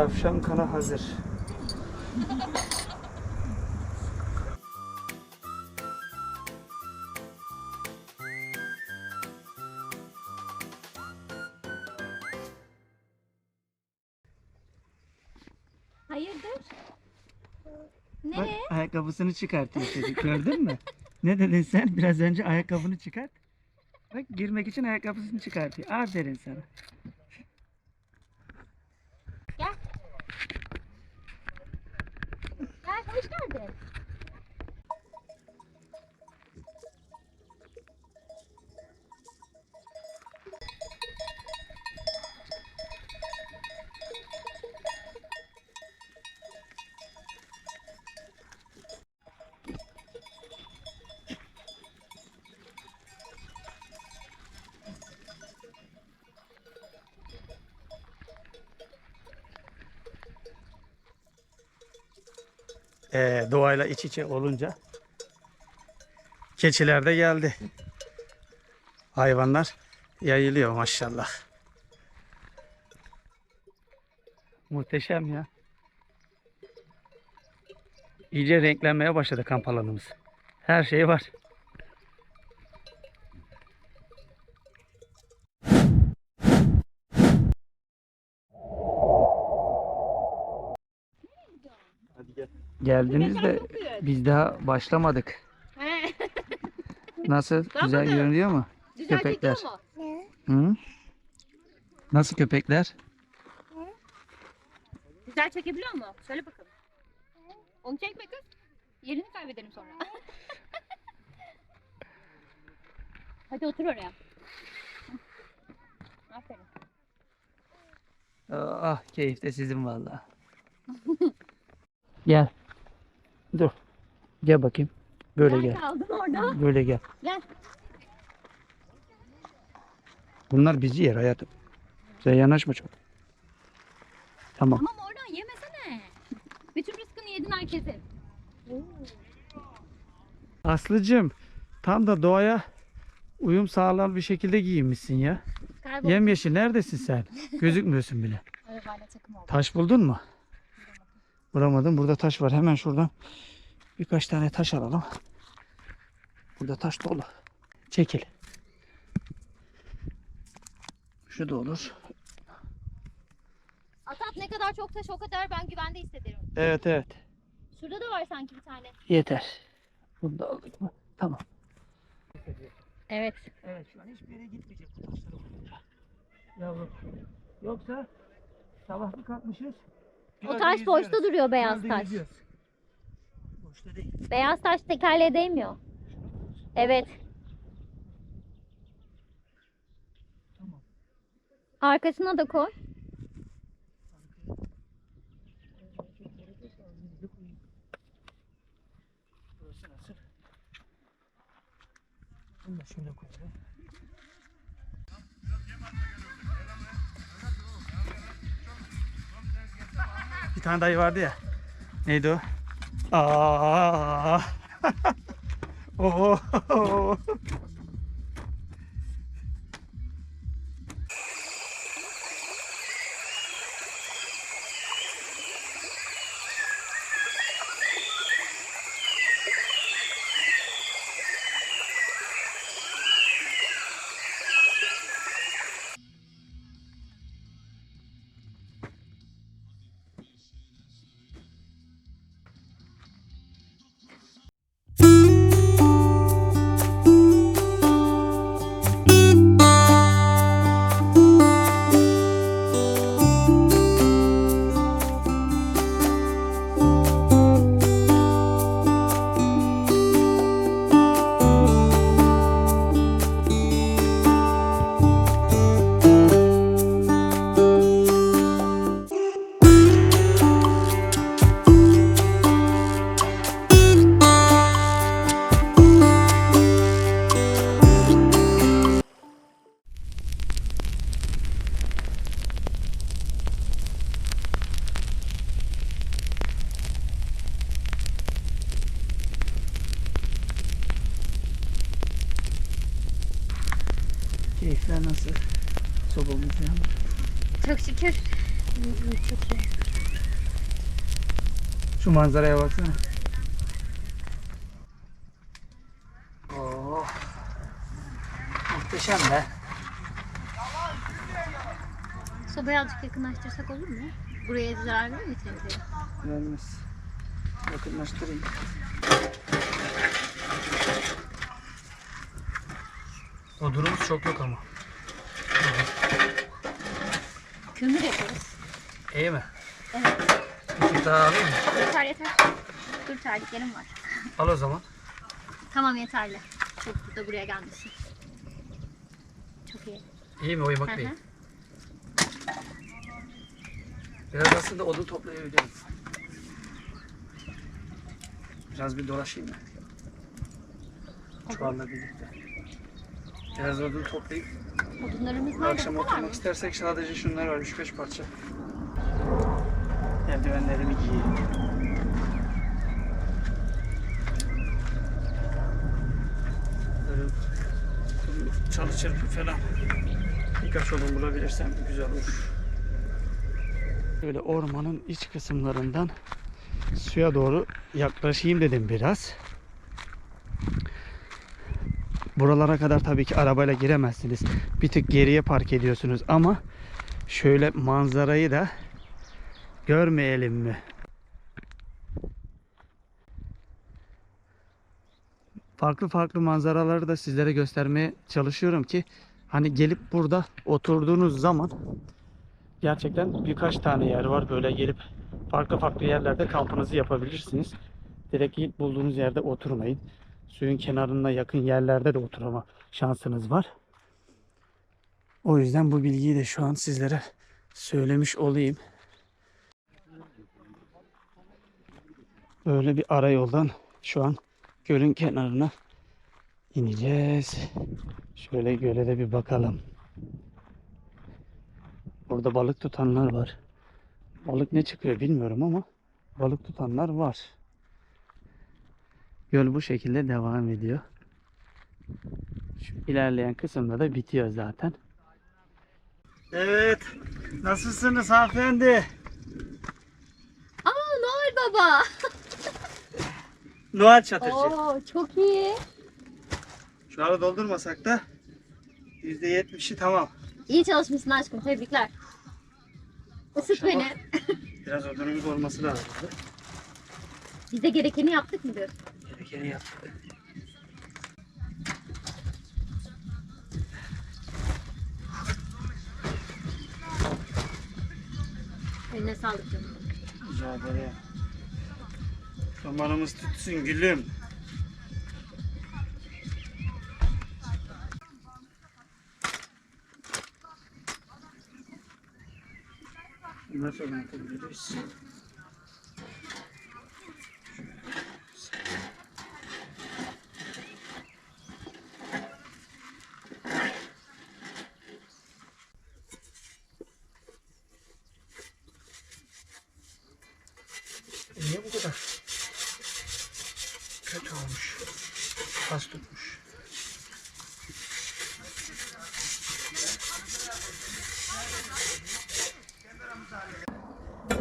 Tavşan kanı hazır. Hayırdır? Bak Nereye? ayakkabısını çıkartıyor çocuk gördün mü? Ne dedin sen? Biraz önce ayakkabını çıkart. Bak girmek için ayakkabısını çıkartıyor. Aferin sana. Gel. Gel Ee, doğayla iç içe olunca keçiler de geldi. Hayvanlar yayılıyor maşallah. Muhteşem ya. İyice renklenmeye başladı kamp alanımız. Her şey var. Geldiniz de biz daha başlamadık. Nasıl? Güzel görünüyor mu? Güzel Köpekler. Hı? Nasıl köpekler? Güzel çekebiliyor mu? Söyle bakalım. Onu çekme kız. Yerini kaybederim sonra. Hadi otur oraya. Aferin. Ah keyif de sizin valla. gel. Dur. Gel bakayım. Böyle Gel gel. kaldın orada. Böyle gel. Gel. Bunlar bizi yer hayatım. Sen yanaşma çok. Tamam. Tamam oradan yemesene. Bütün rızkını yedin herkesin. Aslıcığım tam da doğaya uyum sağlayan bir şekilde giyinmişsin ya. Kaybol. Yemyeşil neredesin sen? Gözükmüyorsun bile. Arabayla takım oldu. Taş buldun mu? Bulamadım. Burada taş var. Hemen şuradan birkaç tane taş alalım. Burada taş dolu. Çekil. Şu da olur. Atat ne kadar çok taş o kadar ben güvende hissederim. Evet evet. Şurada da var sanki bir tane. Yeter. Bunu da aldık mı? Tamam. Evet. Evet şu an hiçbir yere gitmeyecek bu taşlar olunca. Yavrum. Yoksa sabah bir kalkmışız. O taş boşta duruyor beyaz taş. Boşta değil. Beyaz taş tekerleğe değmiyor. Evet. Tamam. Arkasına da koy. Bunu da şöyle koyalım. Bir tane dayı vardı ya. Neydi o? Aa. Oo. Şu manzaraya baksana. Oh. Muhteşem be. Sobayı azıcık yakınlaştırsak olur mu? Buraya zarar verir mi tencereye? Gelmez. Yakınlaştırayım. Odunumuz çok yok ama. Kömür yaparız. İyi mi? Evet. Bir tık daha alayım mı? Yeter yeter. Dur terliklerim var. Al o zaman. Tamam yeterli. Çok da buraya gelmesin. Çok iyi. İyi mi Hı değil? Biraz aslında odun toplayabilirim. Biraz bir dolaşayım mı? Çuvalla birlikte. Biraz odun toplayıp Odunlarımız nerede? akşam oturmak istersek sadece şunlar var 3-5 parça. Eldivenlerimi giyeyim. Böyle çalı çırpı falan. Birkaç odun bulabilirsem güzel olur. Böyle ormanın iç kısımlarından suya doğru yaklaşayım dedim biraz. Buralara kadar tabii ki arabayla giremezsiniz. Bir tık geriye park ediyorsunuz ama şöyle manzarayı da görmeyelim mi? Farklı farklı manzaraları da sizlere göstermeye çalışıyorum ki hani gelip burada oturduğunuz zaman gerçekten birkaç tane yer var. Böyle gelip farklı farklı yerlerde kampınızı yapabilirsiniz. Direkt ilk bulduğunuz yerde oturmayın. Suyun kenarına yakın yerlerde de oturma şansınız var. O yüzden bu bilgiyi de şu an sizlere söylemiş olayım. Böyle bir ara yoldan şu an gölün kenarına ineceğiz. Şöyle göle de bir bakalım. Burada balık tutanlar var. Balık ne çıkıyor bilmiyorum ama balık tutanlar var. Göl bu şekilde devam ediyor. Şu ilerleyen kısımda da bitiyor zaten. Evet. Nasılsınız hanımefendi? Aa Noel Baba. Noel çatırcı. Oo çok iyi. Şu anda doldurmasak da %70'i tamam. İyi çalışmışsın aşkım. Tebrikler. Isıt beni. Biraz odunumuz olması lazım. Biz de gerekeni yaptık mı diyorsun? Gerekeni yaptık. Eline sağlık canım. Rica ederim. Zamanımız tutsun gülüm. Nasıl oynatabiliriz?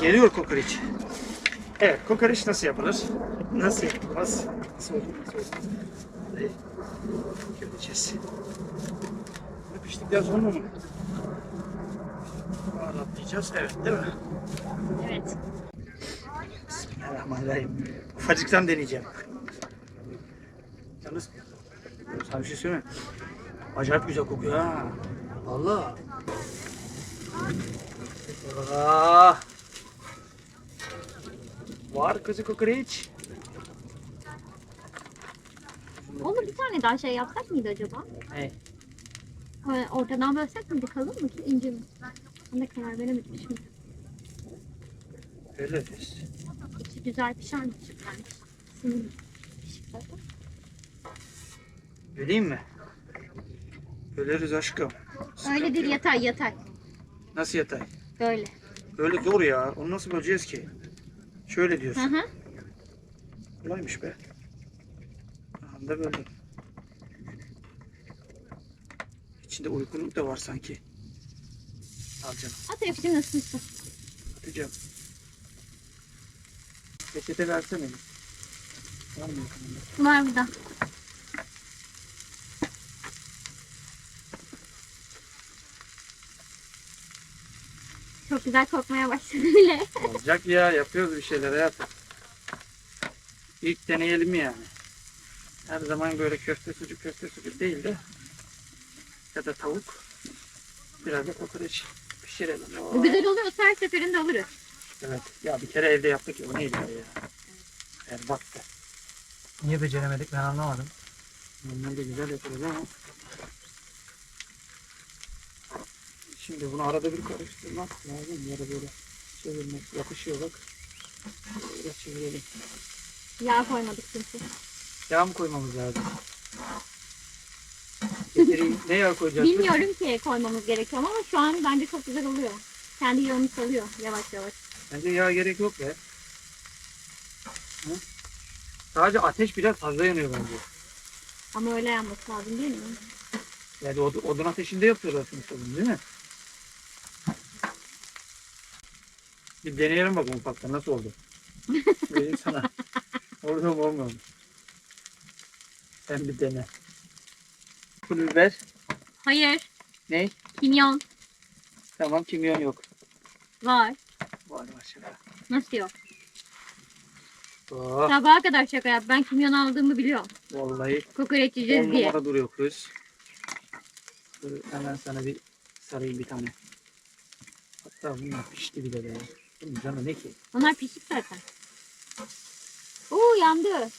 Geliyor kokoreç. Evet, kokoreç nasıl yapılır? Nasıl yapılmaz? Nasıl olur? Nasıl olur? Hadi göreceğiz. Bunu Piştikten sonra mı? Baharatlayacağız. Evet, değil mi? Evet. Bismillahirrahmanirrahim. Ufacıktan deneyeceğim. Yalnız sana bir şey söyleyeyim mi? Acayip güzel kokuyor ha. Allah. Aa. Var kızı kokoreç. Onu bir tane daha şey yapsak mıydı acaba? Ne? Ee, Ortadan bölsek miydi? Kalın mı ki ince mi? Ben de karar veremedim şimdi. Öyle biz. İçi güzel pişer mi? Yani sinir pişik zaten. Böleyim mi? Böleriz aşkım. Sıkıntı yok. yatay yatay. Nasıl yatay? Böyle. Öyle doğru ya. Onu nasıl böleceğiz ki? Şöyle Hı diyorsun. hı. Kolaymış be. Anda böldüm. İçinde uykunluk da var sanki. Al canım. At hepsini ısınsın. Atacağım. Peçete versene. Var mı yakınında? Var burada. Çok güzel kokmaya başladı bile. Olacak ya yapıyoruz bir şeyler hayatım. İlk deneyelim yani. Her zaman böyle köfte sucuk köfte sucuk değil de ya da tavuk. Biraz da kokoreç pişirelim. Oo. Bu güzel oluyorsa her seferinde alırız. Evet. Ya bir kere evde yaptık ya. O neydi ya? Berbattı. Niye beceremedik ben anlamadım. Bunları da güzel yapıyoruz ama. Şimdi bunu arada bir karıştırmak lazım. Da böyle çevirmek yapışıyor bak. Böyle çevirelim. Yağ koymadık çünkü. Yağ mı koymamız lazım? Getireyim. ne yağ koyacağız? Bilmiyorum ki koymamız gerekiyor ama şu an bence çok güzel oluyor. Kendi yağını salıyor yavaş yavaş. Bence yağ gerek yok be. Hı? Sadece ateş biraz fazla yanıyor bence. Ama öyle yanması lazım değil mi? Yani od- odun ateşinde yapıyorlar sonuçta bunu değil mi? Bir deneyelim bakalım ufaktan nasıl oldu. Vereyim sana. Oldu mu olmuyor mu? Sen bir dene. Pul biber. Hayır. Ne? Kimyon Tamam kimyon yok. var. Var maşallah. Nasıl yok? Oh, Sabaha kadar şaka yap. Ben kimyon aldığımı biliyorum. vallahi Kokoreç on yiyeceğiz diye. numara duruyor kız. Dur, hemen sana bir sarayım bir tane. Hatta bunlar pişti bile be. Bunun canı ne ki? Onlar pişik zaten. Oo yandı.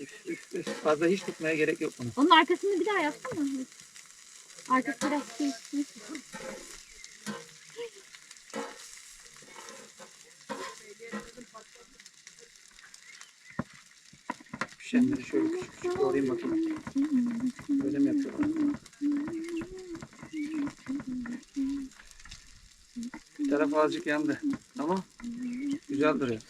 Üf, üf, üf. Fazla hiç tutmaya gerek yok bunu. Onun arkasını bir daha yapsana. Arkası biraz pişmiş. Pişenleri şöyle küçük küçük doğrayayım bakayım. Böyle mi yapıyorlar? Taraf azıcık yandı. Ama güzel duruyor.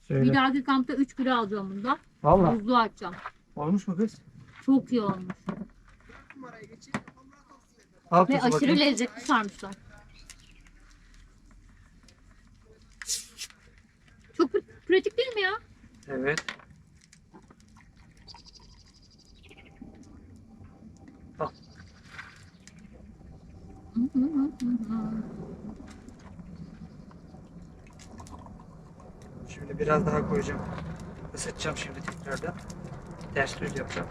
Bir Şöyle. dahaki kampta 3 kilo alacağım bunda. Valla. Buzluğa atacağım. Olmuş mu kız? Çok iyi olmuş. Al Ve aşırı bakayım. lezzetli sarmışlar. Çok pr- pratik değil mi ya? Evet. Şöyle biraz daha koyacağım. Isıtacağım şimdi tekrardan. Ters düz yapacağım.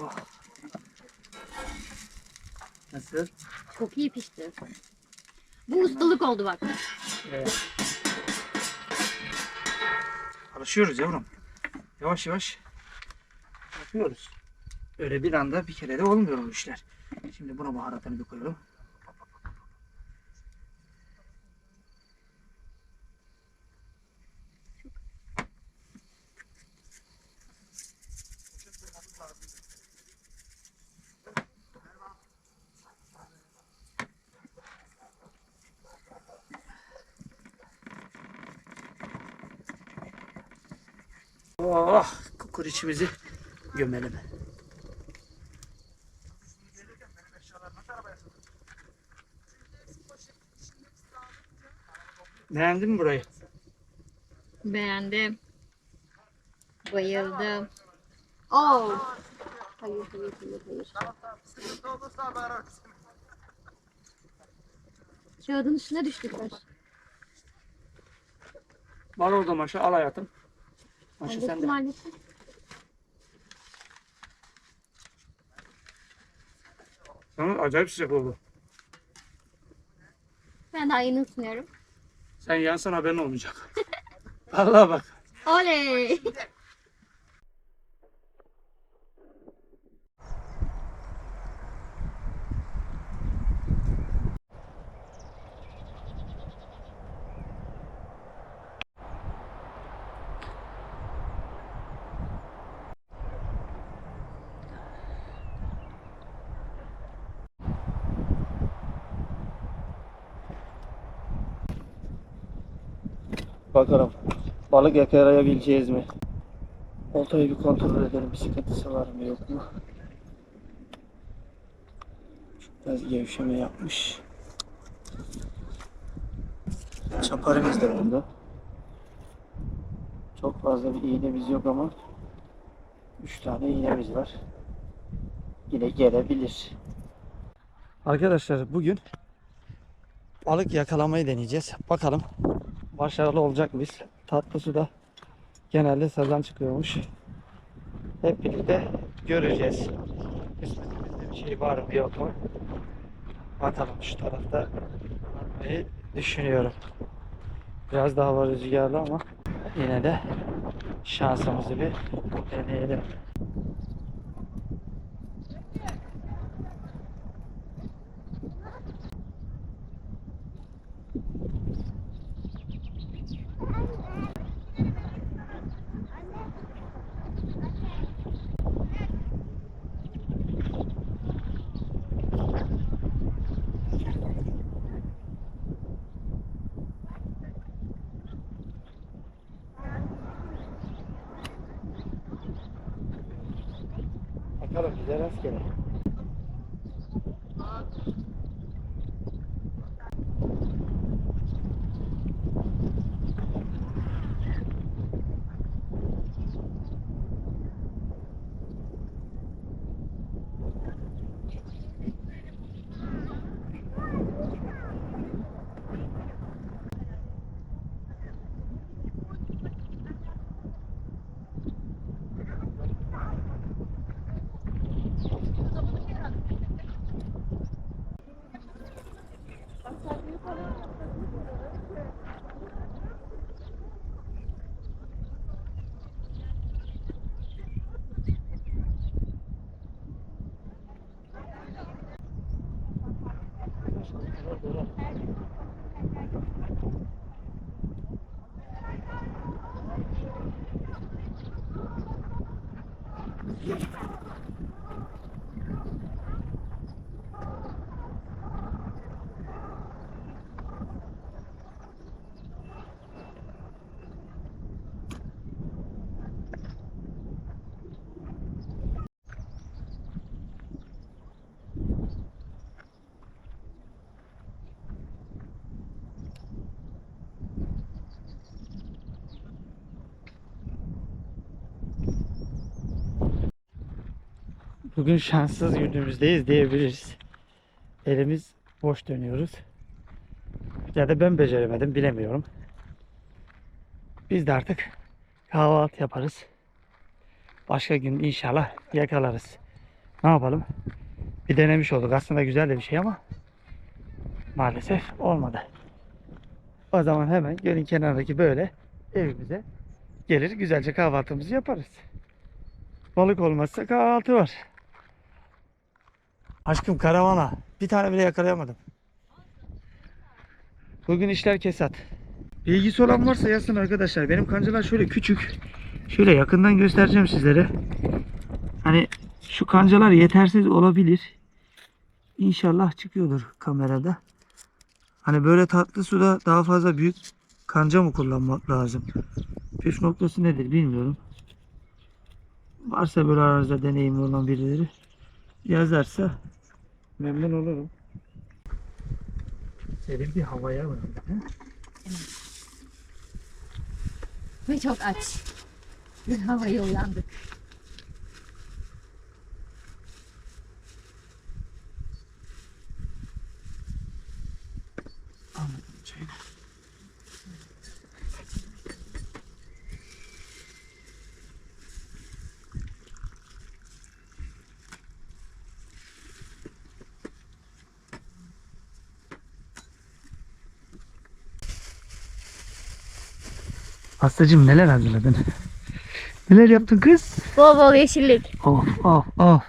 Oh. Nasıl? Çok iyi pişti. Bu ustalık oldu bak. Evet. Alışıyoruz yavrum. Yavaş yavaş yapıyoruz. Öyle bir anda bir kere de olmuyor bu işler. Şimdi buna baharatını bir koyalım. Oh, kukureçimizi gömelim. Beğendin mi burayı? Beğendim. Bayıldım. Oo. Hayır, hayır, hayır, hayır. Kağıdın üstüne düştükler. Var orada maşa al hayatım. Maşa Hallettim, sende. hallettim. Sana acayip sıcak oldu. Ben daha yeni ısınıyorum. Sen yansan haberin olmayacak. Vallahi bak. Oley! Bakalım balık yakalayabileceğiz mi? Oltayı bir kontrol edelim. Bir sıkıntısı var mı yok mu? Biraz gevşeme yapmış. Çaparımız da bunda. Çok fazla bir iğnemiz yok ama 3 tane iğnemiz var. Yine gelebilir. Arkadaşlar bugün balık yakalamayı deneyeceğiz. Bakalım başarılı olacak mıyız? Tatlı suda genelde sazan çıkıyormuş. Hep birlikte göreceğiz. Kısmetimizde bir şey var mı yok mu? Bakalım şu tarafta atmayı düşünüyorum. Biraz daha hava rüzgarlı ama yine de şansımızı bir deneyelim. Bakalım bize rastgele. Bugün şanssız günümüzdeyiz diyebiliriz. Elimiz boş dönüyoruz. Ya da ben beceremedim bilemiyorum. Biz de artık kahvaltı yaparız. Başka gün inşallah yakalarız. Ne yapalım? Bir denemiş olduk. Aslında güzel de bir şey ama maalesef olmadı. O zaman hemen gölün kenarındaki böyle evimize gelir güzelce kahvaltımızı yaparız. Balık olmazsa kahvaltı var. Aşkım karavana. Bir tane bile yakalayamadım. Bugün işler kesat. Bilgisi olan varsa yazsın arkadaşlar. Benim kancalar şöyle küçük. Şöyle yakından göstereceğim sizlere. Hani şu kancalar yetersiz olabilir. İnşallah çıkıyordur kamerada. Hani böyle tatlı suda daha fazla büyük kanca mı kullanmak lazım? Püf noktası nedir bilmiyorum. Varsa böyle aranızda deneyimli olan birileri yazarsa memnun olurum. Serin bir havaya var. Ve çok aç. Havaya uyandık. Anladım çayını. Hastacığım neler hazırladın? Neler yaptın kız? Bol bol yeşillik. Of of of.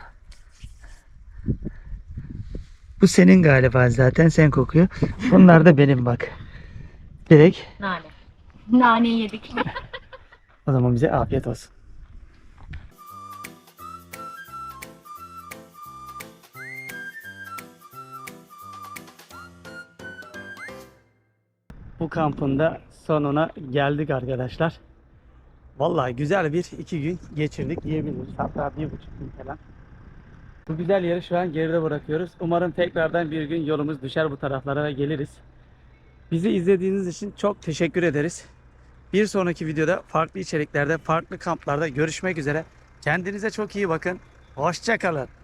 Bu senin galiba zaten sen kokuyor. Bunlar da benim bak. Direkt Nane. Nane yedik. o zaman bize afiyet olsun. bu kampın da sonuna geldik arkadaşlar. Vallahi güzel bir iki gün geçirdik diyebiliriz. Hatta bir buçuk gün falan. Bu güzel yeri şu an geride bırakıyoruz. Umarım tekrardan bir gün yolumuz düşer bu taraflara ve geliriz. Bizi izlediğiniz için çok teşekkür ederiz. Bir sonraki videoda farklı içeriklerde, farklı kamplarda görüşmek üzere. Kendinize çok iyi bakın. Hoşçakalın.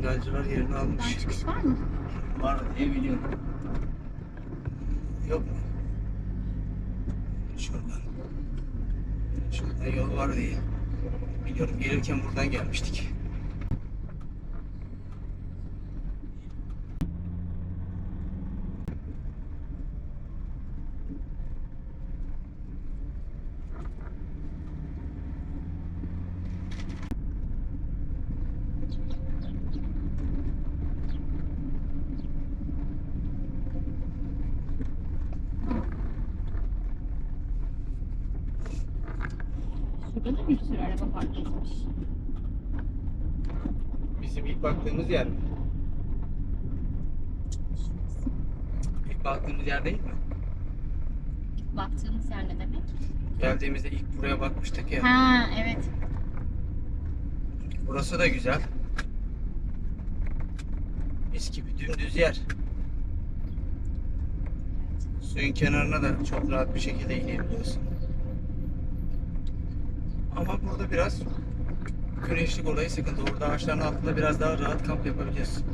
Mangalcılar yerini almış. çıkış var mı? Var diye biliyorum. Yok mu? Şuradan. Şuradan yol var diye. Biliyorum gelirken buradan gelmiştik. Şurada da bir sürü araba park etmiş. Bizim ilk baktığımız yer mi? İlk baktığımız yer değil mi? Baktığımız yer ne demek? Geldiğimizde ilk buraya bakmıştık ya. Ha evet. Burası da güzel. Mis gibi dümdüz yer. Suyun kenarına da çok rahat bir şekilde inebiliyorsun. Ama burada biraz güneşlik olayı sıkıntı. Orada ağaçların altında biraz daha rahat kamp yapabiliyorsun.